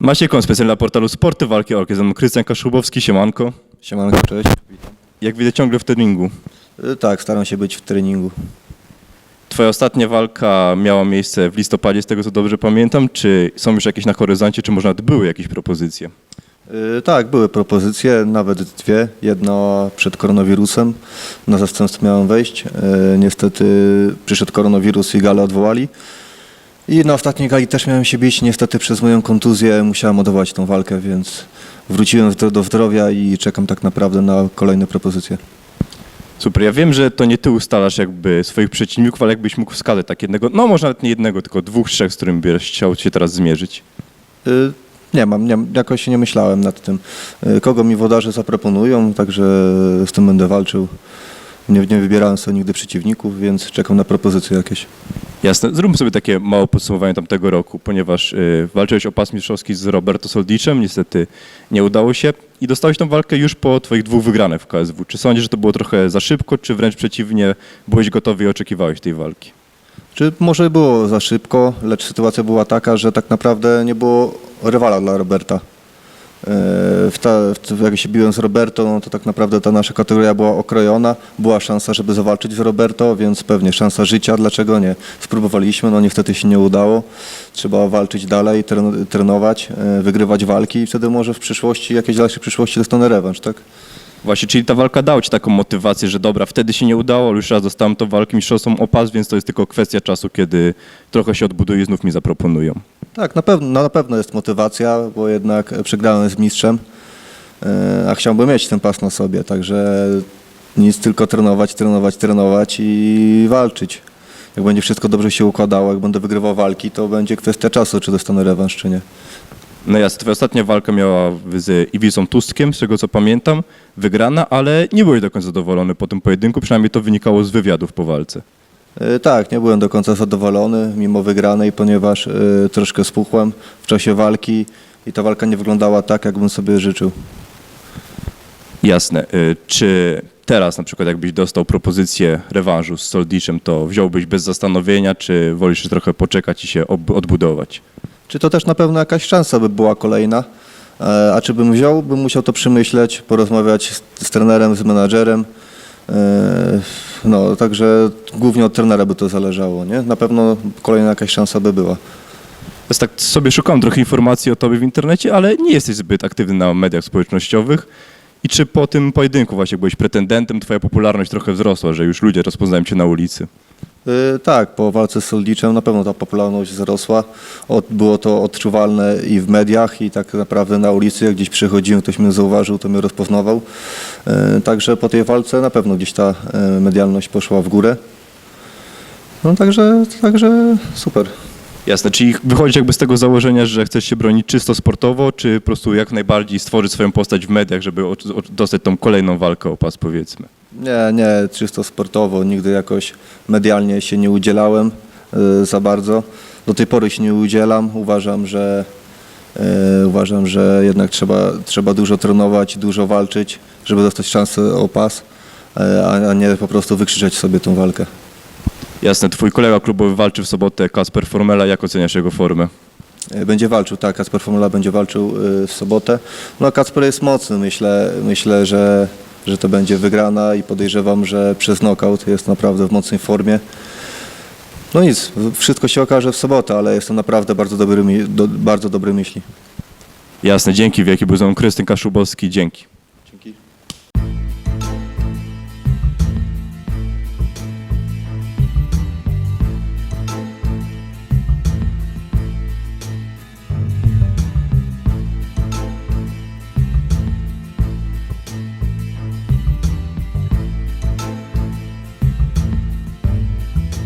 Maciej Kon, specjalnie dla portalu Sporty Walki Ork. Jestem Krystian Kaszubowski, siemanko. Siemanko, cześć. Witam. Jak widzę ciągle w treningu. Y, Tak, staram się być w treningu. Twoja ostatnia walka miała miejsce w listopadzie, z tego co dobrze pamiętam. Czy są już jakieś na horyzoncie, czy może nawet były jakieś propozycje? Y, Tak, były propozycje, nawet dwie. Jedna przed koronawirusem. Na zastępstwo miałem wejść. Y, Niestety przyszedł koronawirus i galę odwołali. I na ostatniej gali też miałem się bić. Niestety przez moją kontuzję musiałem odwołać tą walkę, więc wróciłem do zdrowia i czekam tak naprawdę na kolejne propozycje. Super, ja wiem, że to nie ty ustalasz jakby swoich przeciwników, ale jakbyś mógł wskazać tak jednego, no może nawet nie jednego, tylko dwóch, trzech, z którym byś chciał się teraz zmierzyć. Y, Nie mam, nie, jakoś nie myślałem nad tym. Y, Kogo mi wodarze zaproponują, także z tym będę walczył. Nie, nie wybierałem sobie nigdy przeciwników, więc czekam na propozycje jakieś. Jasne, zróbmy sobie takie małe podsumowanie tamtego roku, ponieważ y, walczyłeś o pas mistrzowski z Roberto Soldiczem, niestety nie udało się i dostałeś tą walkę już po twoich dwóch wygranych w KSW. Czy sądzisz, że to było trochę za szybko, czy wręcz przeciwnie, byłeś gotowy i oczekiwałeś tej walki? Czy może było za szybko, lecz sytuacja była taka, że tak naprawdę nie było rywala dla Roberta. W ta, w, jak się biłem z Roberto, no to tak naprawdę ta nasza kategoria była okrojona. Była szansa, żeby zawalczyć z Roberto, więc pewnie szansa życia, dlaczego nie? Spróbowaliśmy, no niestety się nie udało. Trzeba walczyć dalej, tren, trenować, e, wygrywać walki i wtedy może w przyszłości, jakiejś dalszej przyszłości dostanę rewanż, tak? Właśnie, czyli ta walka dała ci taką motywację, że dobra, wtedy się nie udało, ale już raz dostałem tą walkę mistrzowską o pas, więc to jest tylko kwestia czasu, kiedy trochę się odbuduje i znów mi zaproponują. Tak, na pewno, no, na pewno jest motywacja, bo jednak przegrałem z mistrzem, e, a chciałbym mieć ten pas na sobie, także nic tylko trenować, trenować, trenować i walczyć. Jak będzie wszystko dobrze się układało, jak będę wygrywał walki, to będzie kwestia czasu, czy dostanę rewanż, czy nie. No jasne, twoja ostatnia walka miała z Iwisą Tustkiem, z tego co pamiętam, wygrana, ale nie byłeś do końca zadowolony po tym pojedynku, przynajmniej to wynikało z wywiadów po walce. E, Tak, nie byłem do końca zadowolony mimo wygranej, ponieważ e, troszkę spuchłem w czasie walki i ta walka nie wyglądała tak, jakbym sobie życzył. Jasne. Y, Czy teraz na przykład jakbyś dostał propozycję rewanżu z Soldiczem, to wziąłbyś bez zastanowienia, czy wolisz trochę poczekać i się odbudować? Czy to też na pewno jakaś szansa by była kolejna? E, A czy bym wziął, bym musiał to przemyśleć, porozmawiać z, z trenerem, z menadżerem. No, także głównie od trenera by to zależało, nie? Na pewno kolejna jakaś szansa by była. Więc tak sobie szukałem trochę informacji o tobie w internecie, ale nie jesteś zbyt aktywny na mediach społecznościowych. I czy po tym pojedynku właśnie byłeś pretendentem, twoja popularność trochę wzrosła, że już ludzie rozpoznają cię na ulicy? E, Tak, po walce z Soldiczem na pewno ta popularność wzrosła. Od, było to odczuwalne i w mediach, i tak naprawdę na ulicy, jak gdzieś przychodziłem, ktoś mnie zauważył, to mnie rozpoznawał. E, Także po tej walce na pewno gdzieś ta e, medialność poszła w górę. No także, także super. Jasne, czyli wychodzisz jakby z tego założenia, że chcesz się bronić czysto sportowo, czy po prostu jak najbardziej stworzyć swoją postać w mediach, żeby dostać tą kolejną walkę o pas powiedzmy? Nie, nie, czysto sportowo. Nigdy jakoś medialnie się nie udzielałem y, za bardzo. Do tej pory się nie udzielam. Uważam, że y, uważam, że jednak trzeba, trzeba dużo trenować, dużo walczyć, żeby dostać szansę o pas, y, a, a nie po prostu wykrzyczeć sobie tą walkę. Jasne, twój kolega klubowy walczy w sobotę, Kasper Formela, jak oceniasz jego formę? Y, Będzie walczył, tak, Kacper Formula będzie walczył y, w sobotę. No Kacper jest mocny, myślę, myślę że, że to będzie wygrana i podejrzewam, że przez knockout jest naprawdę w mocnej formie. No nic, wszystko się okaże w sobotę, ale jestem naprawdę bardzo dobry, do, bardzo dobry myśli. Jasne, dzięki wielkie, był ze mną Krystyn Kaszubowski, dzięki.